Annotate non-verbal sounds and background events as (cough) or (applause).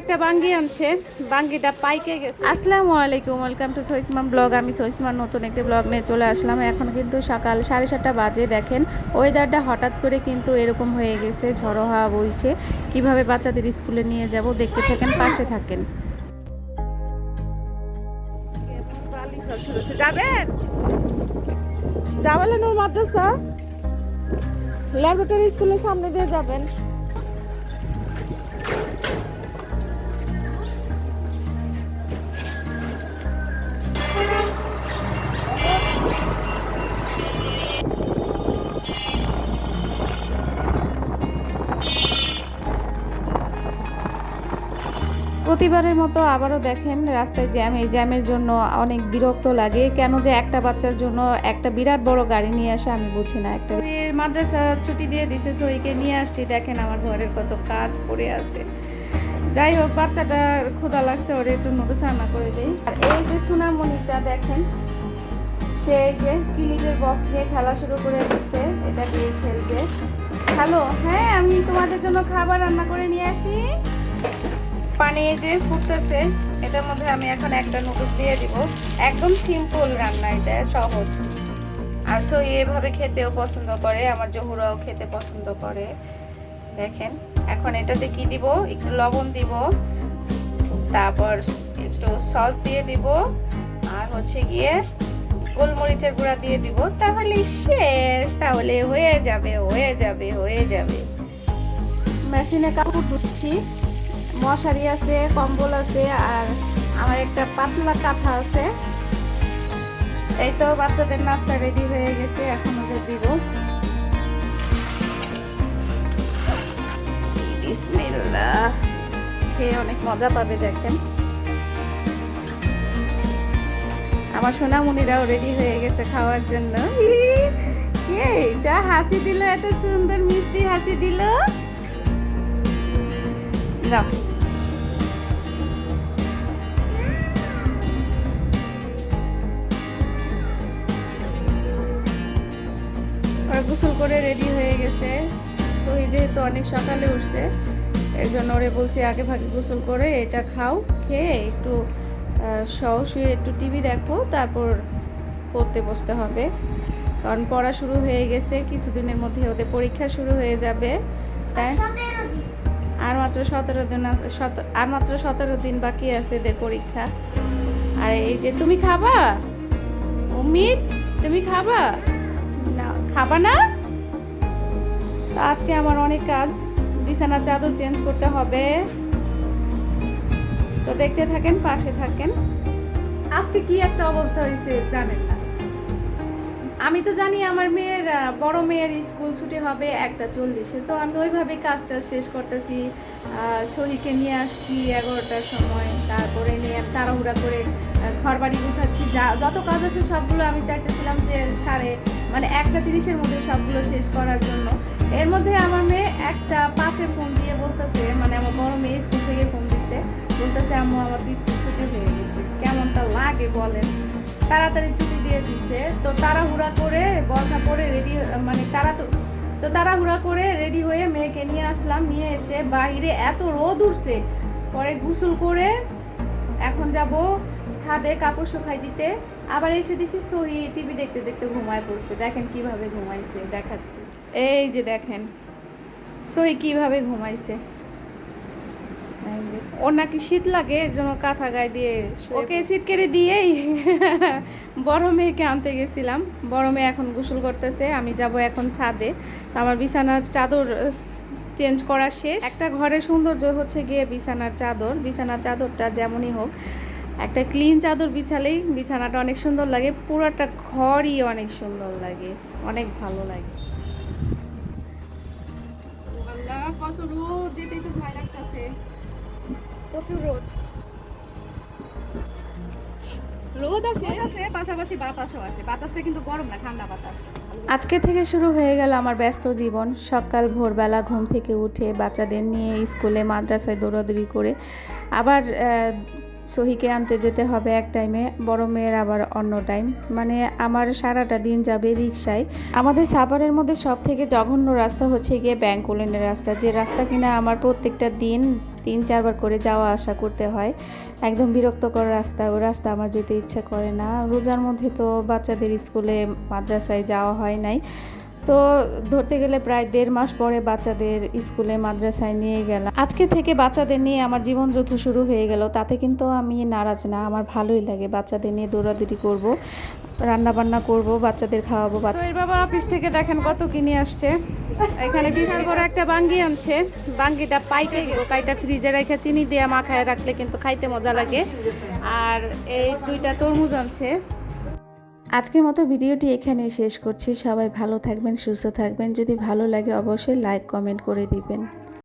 একটা বাঙ্গি আনছে। বাঙ্গিটা পাইকে গেছে। আসসালামু আলাইকুম ওয়েলকাম টু সৈসমান ব্লগ আমি সৈসমান নতুন একটি ব্লগ নিয়ে চলে আসলাম। এখন কিন্তু সকাল সাড়ে সাতটা বাজে দেখেন। ওয়েদারটা হঠাৎ করে কিন্তু এরকম হয়ে গেছে ঝড়ো হাওয়া বইছে। কীভাবে বাচ্চাদের স্কুলে নিয়ে যাব দেখতে থাকেন পাশে থাকেন। যাবেন? মাদ্রাসা। ল্যাবরেটরি স্কুলের সামনে দিয়ে যাবেন। প্রতিবারের মতো আবারও দেখেন রাস্তায় জ্যাম, এই জ্যামের জন্য অনেক বিরক্ত লাগে। কেন যে একটা বাচ্চার জন্য একটা বিরাট বড় গাড়ি নিয়ে আসে আমি বুঝি না। একটা মাদ্রাসা ছুটি দিয়ে দিছে সইকে নিয়ে আসছি। দেখেন আমার ঘরের কত কাজ পড়ে আছে। যাই হোক বাচ্চাটা ক্ষুদা লাগছে, ওরে একটু নুডলস রান্না করে দেই। আর এই যে সুনামণিটা দেখেন, সে এই যে কিলিপের বক্স নিয়ে খেলা শুরু করে দিচ্ছে এটা দিয়ে খেলবে। হ্যালো হ্যাঁ আমি তোমাদের জন্য খাবার রান্না করে নিয়ে আসি। পানি যে ফুটতেছে, এটার মধ্যে আমি এখন একটা নুডলস দিয়ে দিব। একদম সিম্পল রান্না, এটা সহজ। আর সো এভাবে খেতেও পছন্দ করে, আমার জহুরাও খেতে পছন্দ করে। দেখেন, এখন এটাতে কি দিব? একটু লবণ দিব। তারপর একটু সস দিয়ে দিব। আর হচ্ছে গিয়ে গোলমরিচের গুঁড়া দিয়ে দিব। তাহলে শেষ, তাহলে হয়ে যাবে হয়ে যাবে হয়ে যাবে। মেশিনে কাপড় ধুচ্ছি। মশারি আছে, কম্বল আছে আর আমার একটা পাতলা কাঁথা আছে। এই তো বাচ্চাদের নাস্তা রেডি হয়ে গেছে, এখন ওদের দিব। খেয়ে অনেক মজা পাবে দেখেন। আমার সোনামণিরাও রেডি হয়ে গেছে খাওয়ার জন্য। এটা হাসি দিল, এত সুন্দর মিষ্টি হাসি দিল। যাও। করে রেডি হয়ে গেছে। তো এই যেহেতু অনেক সকালে উঠছে, এর জন্য ওরে বলছি আগে ভাগে গোসল করে এটা খাও, খেয়ে একটু সহ শুয়ে একটু টিভি দেখো, তারপর পড়তে বসতে হবে। কারণ পড়া শুরু হয়ে গেছে, কিছুদিনের মধ্যে ওদের পরীক্ষা শুরু হয়ে যাবে। তাই? আর মাত্র সতেরো দিন আর মাত্র সতেরো দিন বাকি আছে এদের পরীক্ষা। আর এই যে, তুমি খাবা? অমিত তুমি খাবা? না খাবা না? তো আজকে আমার অনেক কাজ। বিছানা চাদর চেঞ্জ করতে হবে। তো দেখতে থাকেন, পাশে থাকেন। আজকে কি একটা অবস্থা হয়েছে জানেন না? আমি তো জানি আমার মেয়ের বড় মেয়ের স্কুল ছুটি হবে একটা চল্লিশে, তো আমি ওইভাবে কাজটা শেষ করতেছি। সহিকে নিয়ে আসছি এগারোটার সময়, তারপরে নিয়ে তাড়াহুড়া করে ঘর বাড়ি গুছাচ্ছি। যা, যত কাজ আছে সবগুলো আমি চাইতেছিলাম যে সাড়ে মানে একটা তিরিশের মধ্যে সবগুলো শেষ করার জন্য। এর মধ্যে আমার মেয়ে একটা পাঁচে ফোন দিয়ে বলতেছে মানে আমার বড় মেয়ে স্কুল থেকে ফোন দিচ্ছে, বলতেছে আমার স্কুল ছুটি হয়ে গেছে। কেমনটা লাগে বলেন? তাড়াতাড়ি ছুটি দিয়ে দিছে। তো তাড়াহুড়া করে বর্ষা পরে রেডি মানে তারা তো তো তাড়াহুড়া করে রেডি হয়ে মেয়েকে নিয়ে আসলাম। নিয়ে এসে বাইরে এত রোদ উঠছে। পরে গোসল করে এখন যাব ছাদে কাপড় শুকাই দিতে। আবার এসে দেখি সহি টিভি দেখতে দেখতে ঘুমায় পড়ছে। দেখেন কীভাবে ঘুমাইছে, দেখাচ্ছি। এই যে দেখেন, সহি কীভাবে ঘুমাইছে। ওর নাকি শীত লাগে এর জন্য কাঁথা গায়ে দিয়ে ওকে শীত কেড়ে দিয়েই (laughs) বড় মেয়েকে আনতে গেছিলাম। বড় মেয়ে এখন গোসল করতেছে আমি যাব এখন ছাদে। তো আমার বিছানার চাদর চেঞ্জ করা শেষ। একটা ঘরের সৌন্দর্য হচ্ছে গিয়ে বিছানার চাদর। বিছানার চাদরটা যেমনই হোক একটা ক্লিন চাদর বিছালেই বিছানাটা অনেক সুন্দর লাগে। পুরোটা ঘরই অনেক সুন্দর লাগে অনেক ভালো লাগে। কত রোদ যেতেই তো ভয় লাগতেছে। প্রচুর রোদ। রোদ আছে। আছে পাশাপাশি বাতাসও আছে। বাতাসটা কিন্তু গরম না ঠান্ডা বাতাস। আজকে থেকে শুরু হয়ে গেল আমার ব্যস্ত জীবন। সকাল ভোরবেলা ঘুম থেকে উঠে বাচ্চাদের নিয়ে স্কুলে মাদ্রাসায় দৌড়াদৌড়ি করে আবার সহিকে আনতে যেতে হবে এক টাইমে বড় মেয়ের আবার অন্য টাইম মানে আমার সারাটা দিন যাবে রিক্সায় আমাদের সাভারের মধ্যে সব থেকে জঘন্য রাস্তা হচ্ছে গিয়ে ব্যাঙ্কুলেনের রাস্তা। যে রাস্তা কিনা আমার প্রত্যেকটা দিন তিন, চারবার করে যাওয়া আসা করতে হয়। একদম বিরক্তকর রাস্তা ওই রাস্তা আমার যেতে ইচ্ছা করে না। রোজার মধ্যে তো বাচ্চাদের স্কুলে মাদ্রাসায় যাওয়া হয় নাই। তো ধরতে গেলে প্রায় দেড় মাস পরে বাচ্চাদের স্কুলে মাদ্রাসায় নিয়ে গেলাম। আজকে থেকে বাচ্চাদের নিয়ে আমার জীবন যুদ্ধ শুরু হয়ে গেল। তাতে কিন্তু আমি নারাজ না, আমার ভালোই লাগে। বাচ্চাদের নিয়ে দৌড়াদৌড়ি করব রান্না বান্না করব, বাচ্চাদের খাওয়াবো। এর বাবা অফিস থেকে দেখেন কত কিনে আসছে। এখানে বিশাল বড় একটা বাঙ্গি আনছে। বাঙ্গিটা পাইতে গেল কাইটা ফ্রিজে রেখে চিনি দিয়ে মাখায় রাখলে কিন্তু খাইতে মজা লাগে। আর এই দুইটা তরমুজ আনছে। আজকের মতো ভিডিওটি এখানে শেষ করছি। সবাই ভালো থাকবেন, সুস্থ থাকবেন। যদি ভালো লাগে অবশ্যই লাইক, কমেন্ট করে দিবেন।